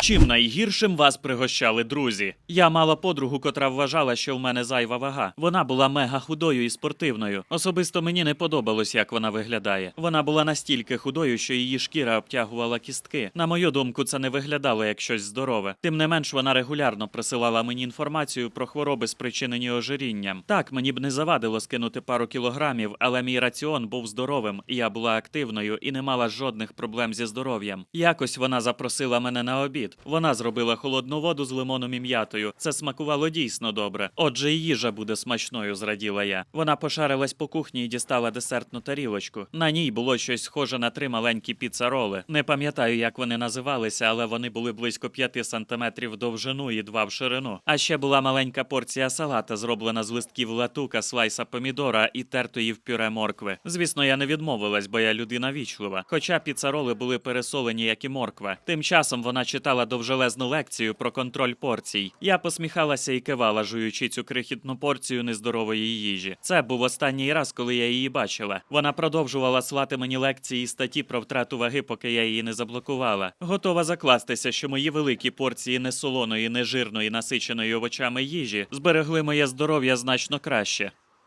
Чим найгіршим вас пригощали друзі? Я мала подругу, котра вважала, що в мене зайва вага. Вона була мега худою і спортивною. Особисто мені не подобалось, як вона виглядає. Вона була настільки худою, що її шкіра обтягувала кістки. На мою думку, це не виглядало як щось здорове. Тим не менш, вона регулярно присилала мені інформацію про хвороби, спричинені ожирінням. Так, мені б не завадило скинути пару кілограмів, але мій раціон був здоровим, я була активною і не мала жодних проблем зі здоров'ям. Якось вона запросила мене на обід. Вона зробила холодну воду з лимоном і м'ятою. Це смакувало дійсно добре. Отже, і їжа буде смачною, зраділа я. Вона пошарилась по кухні і дістала десертну тарілочку. На ній було щось схоже на три маленькі піцароли. Не пам'ятаю, як вони називалися, але вони були близько 5 сантиметрів довжину і 2 в ширину. А ще була маленька порція салата, зроблена з листків латука, слайса помідора і тертої в пюре моркви. Звісно, я не відмовилась, бо я людина вічлива. Хоча піцароли були пересолені, як і морква. Тим часом вона читала довжелезну лекцію про контроль порцій. Я посміхалася і кивала, жуючи цю крихітну порцію нездорової їжі. Це був останній раз, коли я її бачила. Вона продовжувала слати мені лекції і статті про втрату ваги, поки я її не заблокувала. Готова закластися, що мої великі порції несолоної, нежирної, насиченої овочами їжі зберегли моє здоров'я значно краще.